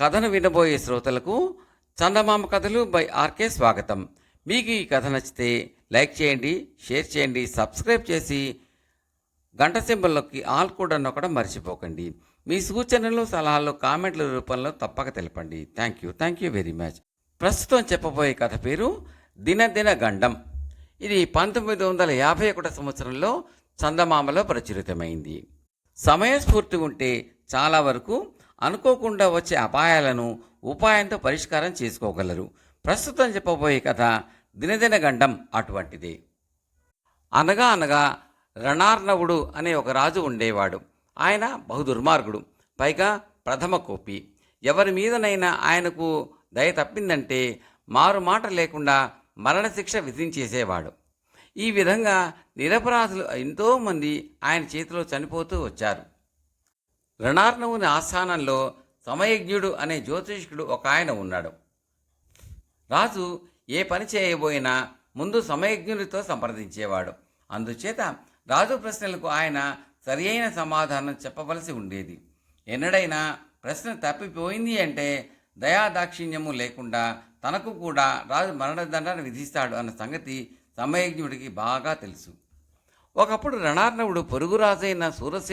కథను వినబోయే శ్రోతలకు చందమామ కథలు బై ఆర్కే స్వాగతం. మీకు ఈ కథ నచ్చితే లైక్ చేయండి షేర్ చేయండి సబ్స్క్రైబ్ చేసి గంట సింబల్లోకి ఆల్ కూడా నొక్కడం మర్చిపోకండి. మీ సూచనలు సలహాలు కామెంట్ల రూపంలో తప్పక తెలపండి. Thank you thank you very much ప్రస్తుతం చెప్పబోయే కథ పేరు దినదిన గండం. ఇది పంతొమ్మిది వందల యాభై ఒకటి సంవత్సరంలో చందమామలో ప్రచురితమైంది. సమయస్ఫూర్తి ఉంటే చాలా వరకు అనుకోకుండా వచ్చే అపాయాలను ఉపాయంతో పరిష్కారం చేసుకోగలరు. ప్రస్తుతం చెప్పబోయే కథ దినదిన గండం అటువంటిది. అనగా అనగా రణార్ణవుడు అనే ఒక రాజు ఉండేవాడు. ఆయన బహుదుర్మార్గుడు పైగా ప్రథమ కోపి. ఎవరి మీదనైనా ఆయనకు దయ తప్పిందంటే మారు మాట లేకుండా మరణశిక్ష విధించేసేవాడు. ఈ విధంగా నిరపరాధులు ఎంతోమంది ఆయన చేతిలో చనిపోతూ వచ్చారు. రణార్ణవుని ఆస్థానంలో సమయజ్ఞుడు అనే జ్యోతిష్కుడు ఒక ఆయన ఉన్నాడు. రాజు ఏ పని చేయబోయినా ముందు సమయజ్ఞుడితో సంప్రదించేవాడు. అందుచేత రాజు ప్రశ్నలకు ఆయన సరియైన సమాధానం చెప్పవలసి ఉండేది. ఎన్నడైనా ప్రశ్న తప్పిపోయింది అంటే దయాదాక్షిణ్యము లేకుండా తనకు కూడా రాజు మరణదండన విధిస్తాడు అన్న సంగతి సమయజ్ఞుడికి బాగా తెలుసు. ఒకప్పుడు రణార్ణవుడు పొరుగు రాజైన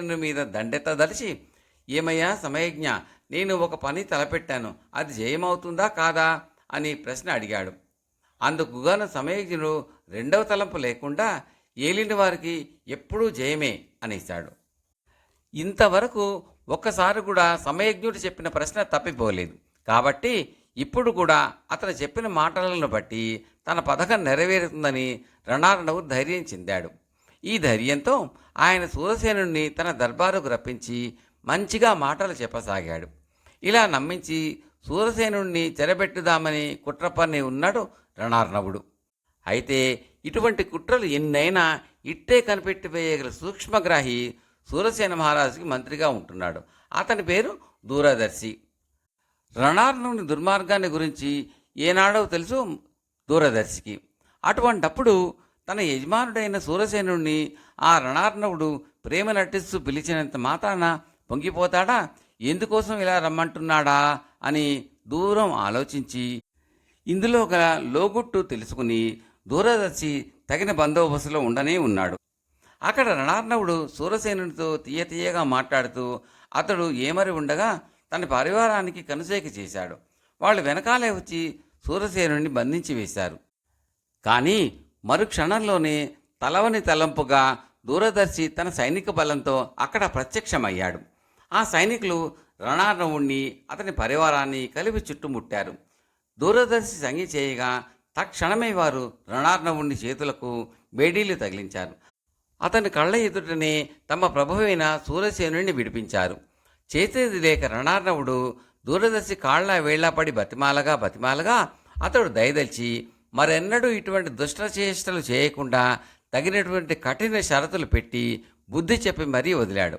మీద దండెత్తదలిచి ఏమయ్యా సమయజ్ఞ నేను ఒక పని తలపెట్టాను అది జయమవుతుందా కాదా? అని ప్రశ్న అడిగాడు. అందుకుగాను సమయజ్ఞుడు రెండవ తలంపు లేకుండా ఏలిన వారికి ఎప్పుడూ జయమే అనేశాడు. ఇంతవరకు ఒక్కసారి కూడా సమయజ్ఞుడు చెప్పిన ప్రశ్న తప్పిపోలేదు. కాబట్టి ఇప్పుడు కూడా అతను చెప్పిన మాటలను బట్టి తన పథకం నెరవేరుతుందని రణార్ణవు ధైర్యం చెందాడు. ఈ ధైర్యంతో ఆయన సూరసేనుణ్ణి తన దర్బారుకు రప్పించి మంచిగా మాటలు చెప్పసాగాడు. ఇలా నమ్మించి సూరసేనుణ్ణి చెరబెట్టుదామని కుట్రపన్ని ఉన్నాడు రణార్ణవుడు. అయితే ఇటువంటి కుట్రలు ఎన్నైనా ఇట్టే కనిపెట్టిపోయేగల సూక్ష్మగ్రాహి సూరసేన మహారాజుకి మంత్రిగా ఉంటున్నాడు. అతని పేరు దూరదర్శి. రణార్ణవుని దుర్మార్గాన్ని గురించి ఏనాడో తెలుసు దూరదర్శికి. అటువంటప్పుడు తన యజమానుడైన సూరసేనుణ్ణి ఆ రణార్ణవుడు ప్రేమ నటిస్తూ పిలిచినంత మాత్రాన పొంగిపోతాడా? ఎందుకోసం ఇలా రమ్మంటున్నాడా? అని దూరం ఆలోచించి ఇందులో గల లోగుట్టు తెలుసుకుని దూరదర్శి తగిన బందోబస్తులో ఉండనే ఉన్నాడు. అక్కడ రణార్ణవుడు సూరసేనునితో తీయ తీయగా మాట్లాడుతూ అతడు ఏమరి ఉండగా తన పరివారానికి కనుసేక చేశాడు. వాళ్ళు వెనకాలే వచ్చి సూరసేనుని బంధించి వేశారు. కానీ మరుక్షణంలోనే తలవని తలంపుగా దూరదర్శి తన సైనిక బలంతో అక్కడ ప్రత్యక్షమయ్యాడు. ఆ సైనికులు రణారణవుణ్ణి అతని పరివారాన్ని కలిపి చుట్టుముట్టారు. దూరదర్శి సంగి చేయగా తక్షణమే వారు రణార్ణవుణ్ణి చేతులకు బేడీలు తగిలించారు. అతని కళ్ళ ఎదుటనే తమ ప్రభువైన సూరసేనుని విడిపించారు. చేసేది లేక రణార్ణవుడు దూరదర్శి కాళ్ళ వేళ్ళాపడి బతిమాలగా బతిమాలగా అతడు దయదల్చి మరెన్నడూ ఇటువంటి దుష్టచేష్టలు చేయకుండా తగినటువంటి కఠిన షరతులు పెట్టి బుద్ధి చెప్పి మరీ వదిలాడు.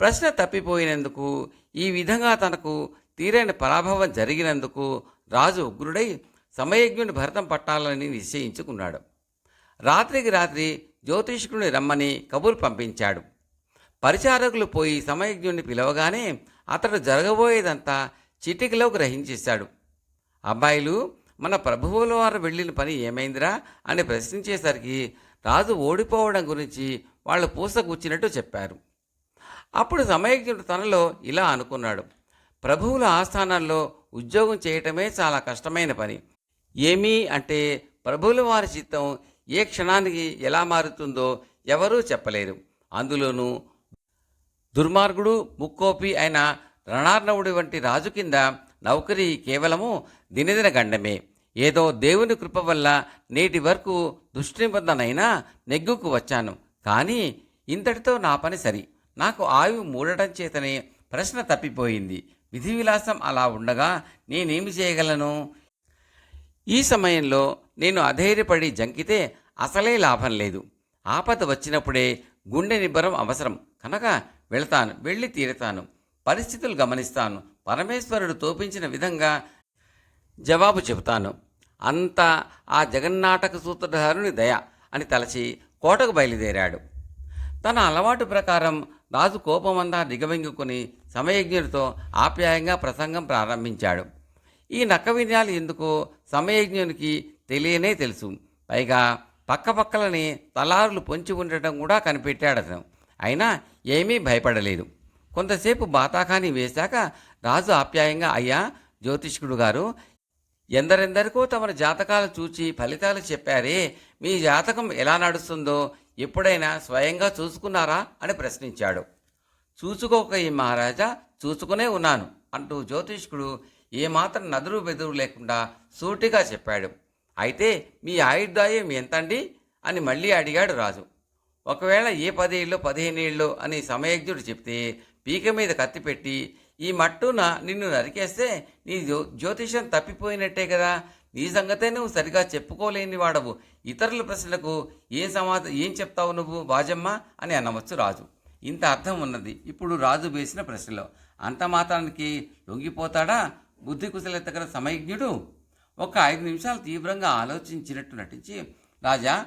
ప్రశ్న తప్పిపోయినందుకు ఈ విధంగా తనకు తీరైన పరాభవం జరిగినందుకు రాజు ఉగ్రుడై సమయజ్ఞుని భరతం పట్టాలని నిశ్చయించుకున్నాడు. రాత్రికి రాత్రి జ్యోతిష్కుని రమ్మని కబురు పంపించాడు. పరిచారకులు పోయి సమయజ్ఞుని పిలవగానే అతడు జరగబోయేదంతా చిటికలో గ్రహించేశాడు. అబ్బాయిలు మన ప్రభువుల వారు వెళ్ళిన పని ఏమైందిరా అని ప్రశ్నించేసరికి రాజు ఓడిపోవడం గురించి వాళ్ళు పూసకూర్చినట్టు చెప్పారు. అప్పుడు సమయజ్ఞుడు తనలో ఇలా అనుకున్నాడు. ప్రభువుల ఆస్థానాల్లో ఉద్యోగం చేయటమే చాలా కష్టమైన పని. ఏమీ అంటే ప్రభువుల వారి చిత్తం ఏ క్షణానికి ఎలా మారుతుందో ఎవరూ చెప్పలేరు. అందులోనూ దుర్మార్గుడు ముక్కోపి అయిన రణార్ణవుడి వంటి రాజు కింద నౌకరీ కేవలము దినదిన గండమే. ఏదో దేవుని కృప వల్ల నేటి వరకు దుష్నిబంధనైనా నెగ్గుకు వచ్చాను. కానీ ఇంతటితో నా పని సరి. నాకు ఆయువు మూడటం చేతనే ప్రశ్న తప్పిపోయింది. విధి విలాసం అలా ఉండగా నేనేమి చేయగలను? ఈ సమయంలో నేను అధైర్యపడి జంకితే అసలే లాభం లేదు. ఆపద వచ్చినప్పుడే గుండె నిబ్బరం అవసరం. కనుక వెళతాను వెళ్ళి తీరతాను. పరిస్థితులు గమనిస్తాను. పరమేశ్వరుడు తోపించిన విధంగా జవాబు చెబుతాను. అంతా ఆ జగన్నాటక సూత్రధారుని దయ అని తలచి కోటకు బయలుదేరాడు. తన అలవాటు ప్రకారం రాజు కోపమంతా దిగవెంగుకొని సమయజ్ఞుడితో ఆప్యాయంగా ప్రసంగం ప్రారంభించాడు. ఈ నక్క విజయాలు ఎందుకో సమయజ్ఞునికి తెలియనే తెలుసు. పైగా పక్కపక్కలని తలారులు పొంచి ఉండటం కూడా కనిపెట్టాడు అతను అయినా ఏమీ భయపడలేదు. కొంతసేపు బాతాఖాని వేశాక రాజు ఆప్యాయంగా అయ్యా జ్యోతిష్కుడు గారు ఎందరెందరికో తమ జాతకాలు చూచి ఫలితాలు చెప్పారే మీ జాతకం ఎలా నడుస్తుందో ఎప్పుడైనా స్వయంగా చూసుకున్నారా అని ప్రశ్నించాడు. చూసుకోక ఈ మహారాజా చూసుకునే ఉన్నాను అంటూ జ్యోతిష్కుడు ఏమాత్రం నదురు బెదురు లేకుండా సూటిగా చెప్పాడు. అయితే మీ ఆయుర్దాయం ఎంతండి? అని మళ్ళీ అడిగాడు రాజు. ఒకవేళ ఏ పదేళ్ళు పదిహేనేళ్ళు అని సమయజ్ఞుడు చెప్తే పీక మీద కత్తి పెట్టి ఈ మట్టున నిన్ను నరికేస్తే నీ జ్యో జ్యోతిషం తప్పిపోయినట్టే కదా. నీ సంగతే నువ్వు సరిగా చెప్పుకోలేని వాడవు. ఇతరుల ప్రశ్నలకు ఏం సమాధ ఏం చెప్తావు నువ్వు వాజమ్మ అని అనవచ్చు రాజు. ఇంత అర్థం ఉన్నది. ఇప్పుడు రాజు వేసిన ప్రశ్నలో అంత మాత్రానికి లొంగిపోతాడా? బుద్ధి కుశలత గల సమయజ్ఞుడు ఒక ఐదు నిమిషాలు తీవ్రంగా ఆలోచించినట్టు నటించి రాజా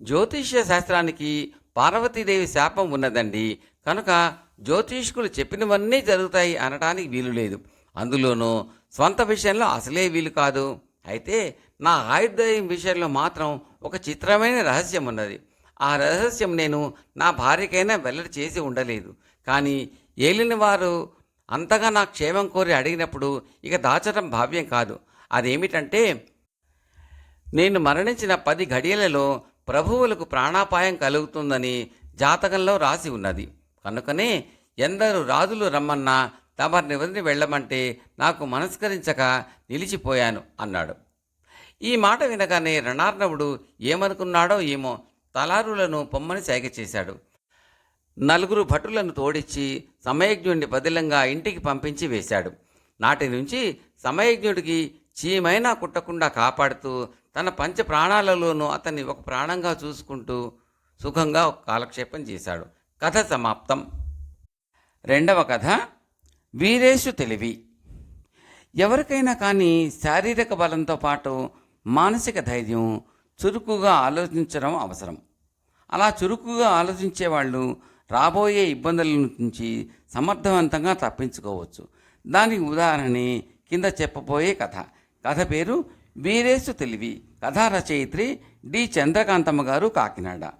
జ్యోతిష్య శాస్త్రానికి పార్వతీదేవి శాపం ఉన్నదండి. కనుక జ్యోతిష్కులు చెప్పినవన్నీ జరుగుతాయి అనటానికి వీలు లేదు. అందులోనూ స్వంత విషయంలో అసలే వీలు కాదు. అయితే నా ఆయుర్దాయం విషయంలో మాత్రం ఒక చిత్రమైన రహస్యం ఉన్నది. ఆ రహస్యం నేను నా భార్యకైనా వెల్లడి చేసి ఉండలేదు. కానీ ఏలిన వారు అంతగా నా క్షేమం కోరి అడిగినప్పుడు ఇక దాచడం భావ్యం కాదు. అదేమిటంటే నేను మరణించిన పది ఘడియలలో ప్రభువులకు ప్రాణాపాయం కలుగుతుందని జాతకంలో రాసి ఉన్నది. కనుకనే ఎందరు రాజులు రమ్మన్నా తమరిని వదిలి వెళ్ళమంటే నాకు మనస్కరించక నిలిచిపోయాను అన్నాడు. ఈ మాట వినగానే రణార్ణవుడు ఏమనుకున్నాడో ఏమో తలారులను పొమ్మని సైగ చేశాడు. నలుగురు భటులను తోడిచ్చి సమయజ్ఞుడిని బదిలంగా ఇంటికి పంపించి వేశాడు. నాటి నుంచి సమయజ్ఞుడికి చీమైనా కుట్టకుండా కాపాడుతూ తన పంచ ప్రాణాలలోనూ అతన్ని ఒక ప్రాణంగా చూసుకుంటూ సుఖంగా కాలక్షేపం చేశాడు. కథ సమాప్తం. రెండవ కథ వీరేషు తెలివి. ఎవరికైనా కానీ శారీరక బలంతో పాటు మానసిక ధైర్యం చురుకుగా ఆలోచించడం అవసరం. అలా చురుకుగా ఆలోచించే వాళ్ళు రాబోయే ఇబ్బందుల నుంచి సమర్థవంతంగా తప్పించుకోవచ్చు. దానికి ఉదాహరణని కింద చెప్పబోయే కథ. కథ పేరు వీరేసు తెలివి. కథా రచయిత్రి డి. చంద్రకాంతమ్మ గారు కాకినాడ.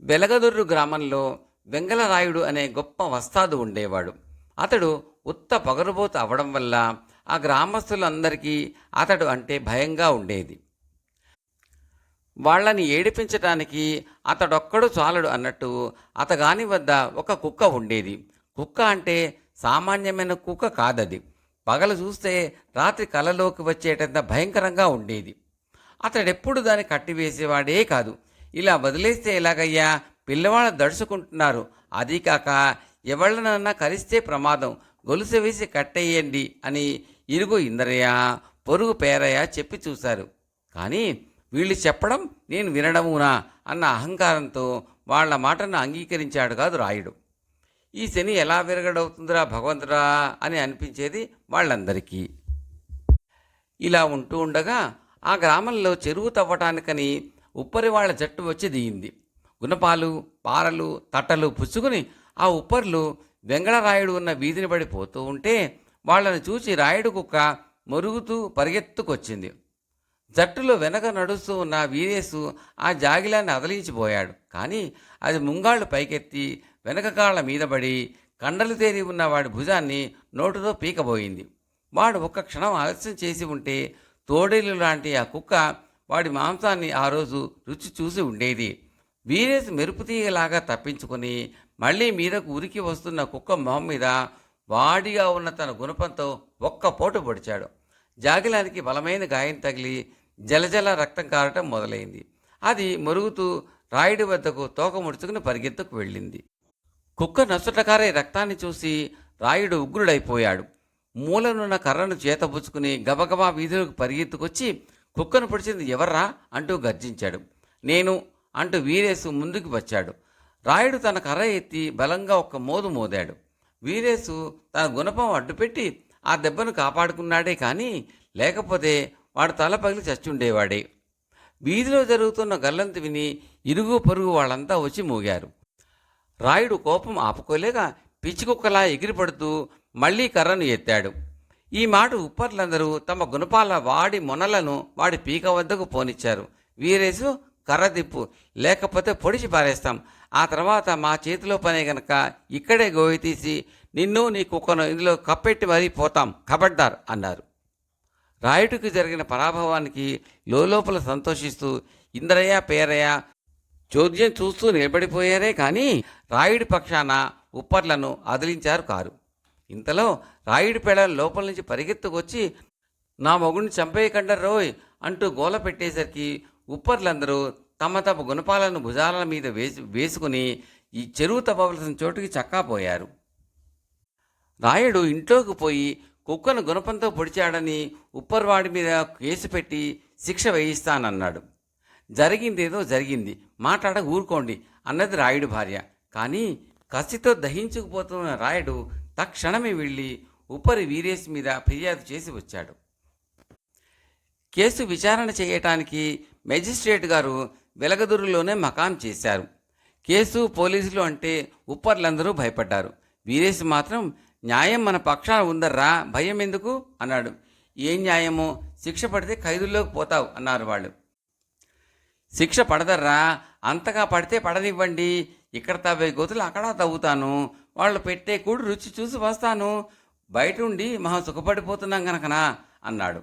వెలగదుర్రు గ్రామంలో వెంగళరాయుడు అనే గొప్ప వస్తాదు ఉండేవాడు. అతడు ఉత్త పగరుబోతు అవడం వల్ల ఆ గ్రామస్తులందరికీ అతడు అంటే భయంగా ఉండేది. వాళ్ళని ఏడిపించటానికి అతడొక్కడు చాలడు అన్నట్టు అతగాని వద్ద ఒక కుక్క ఉండేది. కుక్క అంటే సామాన్యమైన కుక్క కాదది. పగలు చూస్తే రాత్రి కలలోకి వచ్చేటంత భయంకరంగా ఉండేది. అతడెప్పుడు దాన్ని కట్టివేసేవాడే కాదు. ఇలా వదిలేస్తే ఎలాగయ్యా? పిల్లవాళ్ళు దడుచుకుంటున్నారు. అది కాక ఎవళ్ళనన్నా కరిస్తే ప్రమాదం గొలుసు వేసి కట్టేయండి అని ఇరుగు ఇందరయ్య పొరుగు పేరయ్య చెప్పి చూశారు. కానీ వీళ్ళు చెప్పడం నేను వినడమునా అన్న అహంకారంతో వాళ్ళ మాటను అంగీకరించాడు కాదు రాయుడు. ఈ శని ఎలా విరగడవుతుందిరా భగవంతురా అని అనిపించేది వాళ్ళందరికీ. ఇలా ఉంటూ ఉండగా ఆ గ్రామంలో చెరువు తవ్వటానికని ఉప్పరి వాళ్ళ జట్టు వచ్చి దిగింది. గుణపాలు పారలు తట్టలు పుచ్చుకుని ఆ ఉప్పర్లు వెంగళరాయుడు ఉన్న వీధిని పడి పోతూ ఉంటే వాళ్ళని చూసి రాయుడు కుక్క మరుగుతూ పరిగెత్తుకొచ్చింది. జట్టులో వెనక నడుస్తూ ఉన్న వీరేసు ఆ జాగిలాన్ని అదలించిపోయాడు. కానీ అది ముంగాళ్ళు పైకెత్తి వెనక కాళ్ళ మీద పడి కండలు తేరి ఉన్న వాడి భుజాన్ని నోటుతో పీకబోయింది. వాడు ఒక్క క్షణం ఆలస్యం చేసి ఉంటే తోడేలు లాంటి ఆ కుక్క వాడి మాంసాన్ని ఆ రోజు రుచి చూసి ఉండేది. వీరేసు మెరుపుతీయలాగా తప్పించుకుని మళ్ళీ మీదకు ఉరికి వస్తున్న కుక్క మొహం మీద వాడిగా ఉన్న తన గుణపంతో ఒక్క పోటు పొడిచాడు. జాగిలానికి బలమైన గాయం తగిలి జలజల రక్తం కారటం మొదలైంది. అది మరుగుతూ రాయుడి వద్దకు తోక ముడుచుకుని పరిగెత్తుకు వెళ్ళింది. కుక్క నసుటకారే రక్తాన్ని చూసి రాయుడు ఉగ్రుడైపోయాడు. మూలనున్న కర్రను చేతబుచ్చుకుని గబగబా వీధులకు పరిగెత్తుకొచ్చి కుక్కను పొడిచింది ఎవర్రా అంటూ గర్జించాడు. నేను అంటూ వీరేసు ముందుకు వచ్చాడు. రాయుడు తన కర్ర ఎత్తి బలంగా ఒక్క మోదు మోదాడు. వీరేసు తన గుణపం అడ్డుపెట్టి ఆ దెబ్బను కాపాడుకున్నాడే కానీ లేకపోతే వాడు తల పగిలి చచ్చుండేవాడే. వీధిలో జరుగుతున్న గల్లంతు విని ఇరుగు పొరుగు వాళ్ళంతా వచ్చి మోగారు. రాయుడు కోపం ఆపుకోలేక పిచ్చికుక్కలా ఎగిరిపడుతూ మళ్ళీ కర్రను ఎత్తాడు. ఈ మాట ఉప్పర్లందరూ తమ గుణపాల వాడి మొనలను వాడి పీక వద్దకు పోనిచ్చారు. వీరేసు కర్ర తిప్పు లేకపోతే పొడిచి పారేస్తాం. ఆ తర్వాత మా చేతిలో పనే గనక ఇక్కడే గోయి తీసి నిన్ను నీ కుక్కను ఇందులో కప్పెట్టి మరీ పోతాం కబడ్డార్ అన్నారు. రాయుడికి జరిగిన పరాభవానికి లోపల సంతోషిస్తూ ఇంద్రయ్య పేరయ్య చోద్యం చూస్తూ నిలబడిపోయారే కానీ రాయుడి పక్షాన ఉప్పర్లను అదిలించారు కారు. ఇంతలో రాయుడి పేడ లోపల నుంచి పరిగెత్తుకొచ్చి నా మొగుడిని చంపేయకండ రోయ్ అంటూ గోల పెట్టేసరికి ఉప్పర్లందరూ తమ తమ గుణపాలను భుజాల మీద వేసి వేసుకుని ఈ చెరువు తవ్వవలసిన చోటుకి చక్కాపోయారు. రాయుడు ఇంట్లోకి పోయి కుక్కను గుణపంతో పొడిచాడని ఉప్పర్వాడి మీద కేసు పెట్టి శిక్ష వేయిస్తానన్నాడు. జరిగిందేదో జరిగింది. మాట్లాడ ఊరుకోండి అన్నది రాయుడు భార్య. కానీ కసితో దహించుకుపోతున్న రాయుడు తక్షణమే వెళ్ళి ఉపరి వీరేష్ మీద ఫిర్యాదు చేసి వచ్చాడు. కేసు విచారణ చేయటానికి మెజిస్ట్రేట్ గారు వెలగదురులోనే మకాం చేశారు. కేసు పోలీసులు అంటే ఉప్పర్లందరూ భయపడ్డారు. వీరేష్ మాత్రం న్యాయం మన పక్షాన ఉందర్రా భయం ఎందుకు అన్నాడు. ఏం న్యాయమో? శిక్ష పడితే ఖైదుల్లోకి పోతావు అన్నారు వాళ్ళు. శిక్ష పడదర్రా అంతగా పడితే పడనివ్వండి. ఇక్కడ తవ్వే గోతులు అక్కడ తవ్వుతాను. వాళ్ళు పెట్టే కూడు రుచి చూసి వస్తాను. బయట ఉండి మహా సుఖపడిపోతున్నాం గనకనా? అన్నాడు.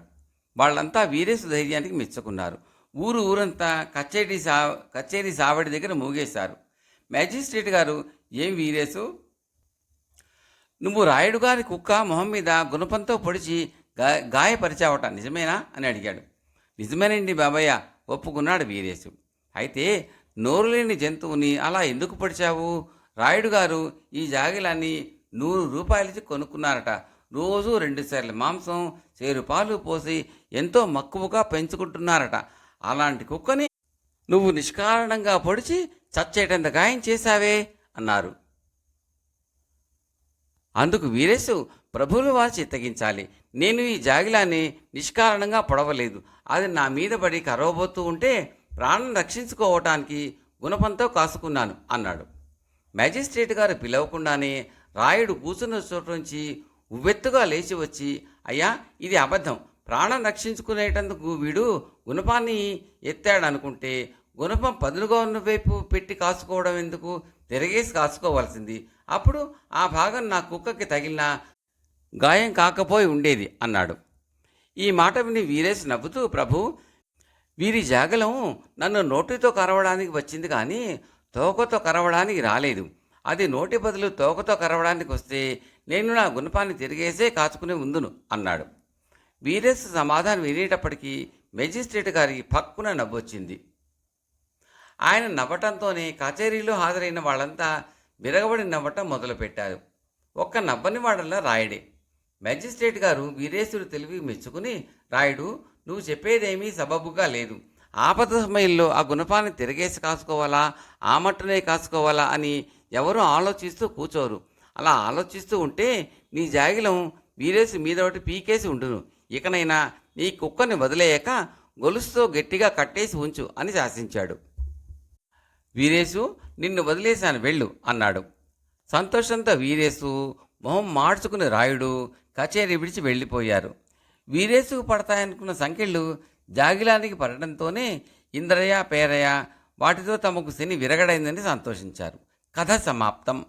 వాళ్ళంతా వీరేశు ధైర్యానికి మెచ్చుకున్నారు. ఊరు ఊరంతా కచేరీ సా కచేరీ సావడి దగ్గర మూగేశారు. మ్యాజిస్ట్రేట్ గారు ఏం వీరేసు నువ్వు రాయుడు గారి కుక్క మొహం మీద గుణపంతో పొడిచి గా గాయపరిచావట నిజమేనా? అని అడిగాడు. నిజమేనండి బాబయ్య ఒప్పుకున్నాడు వీరేశు. అయితే నోరు లేని జంతువుని అలా ఎందుకు పొడిచావు? రాయుడు గారు ఈ జాగిలాన్ని నూరు రూపాయలకి కొనుక్కున్నారట. రోజు రెండు సార్లు మాంసం చేరు పాలు పోసి ఎంతో మక్కువగా పెంచుకుంటున్నారట. అలాంటి కుక్కని నువ్వు నిష్కారణంగా పొడిచి చచ్చేటంత గాయం చేశావే అన్నారు. అందుకు వీరేశు ప్రభువుల వారు చిత్తగించాలి నేను ఈ జాగిలాన్ని నిష్కారణంగా పొడవలేదు. అది నా మీద పడి కరవబోతూ ఉంటే ప్రాణం రక్షించుకోవటానికి గుణపంతో కాసుకున్నాను అన్నాడు. మ్యాజిస్ట్రేట్ గారు పిలవకుండానే రాయుడు కూర్చున్న చోటు నుంచి ఉవ్వెత్తుగా లేచి వచ్చి అయ్యా ఇది అబద్ధం. ప్రాణం రక్షించుకునేటందుకు వీడు గుణపాన్ని ఎత్తాడనుకుంటే గుణపం పదులుగా ఉన్న వైపు పెట్టి కాసుకోవడం ఎందుకు? తిరగేసి కాసుకోవాల్సింది. అప్పుడు ఆ భాగం నా కుక్కకి తగిలిన గాయం కాకపోయి ఉండేది అన్నాడు. ఈ మాట విని వీరేష్ నవ్వుతూ ప్రభు వీరి జాగలం నన్ను నోటితో కరవడానికి వచ్చింది కానీ తోకతో కరవడానికి రాలేదు. అది నోటి బదులు తోకతో కరవడానికి వస్తే నేను నా గుణపాన్ని తిరిగేసే కాచుకుని ఉందును అన్నాడు. వీరేశ సమాధానం వినేటప్పటికీ మెజిస్ట్రేట్ గారికి పక్కున నవ్వొచ్చింది. ఆయన నవ్వటంతోనే కచేరీలో హాజరైన వాళ్ళంతా విరగబడి నవ్వటం మొదలుపెట్టారు. ఒక్క నవ్వని వాడల్లా రాయుడే. మెజిస్ట్రేట్ గారు వీరేశుడు తెలివి మెచ్చుకుని రాయుడు నువ్వు చెప్పేదేమీ సబబుగా లేదు. ఆపద సమయంలో ఆ గుణపాన్ని తిరగేసి కాసుకోవాలా? ఆ మట్టునే కాసుకోవాలా? అని ఎవరూ ఆలోచిస్తూ కూర్చోరు అలా ఆలోచిస్తూ ఉంటే నీ జాగిలం వీరేసి మీద ఒకటి పీకేసి ఉండును. ఇకనైనా నీ కుక్కని వదిలేయక గొలుసుతో గట్టిగా కట్టేసి ఉంచు అని శాసించాడు. వీరేసు నిన్ను వదిలేశాను వెళ్ళు అన్నాడు. సంతోషంతో వీరేసు మొహం మార్చుకుని రాయుడు కచేరీ విడిచి వెళ్ళిపోయారు. వీరేసుకు పడతాయనుకున్న సంఖ్యలు జాగిలానికి పడటంతోనే ఇంద్రయ పేరయ్య వాటితో తమకు శని విరగడైందని సంతోషించారు. కథ సమాప్తం.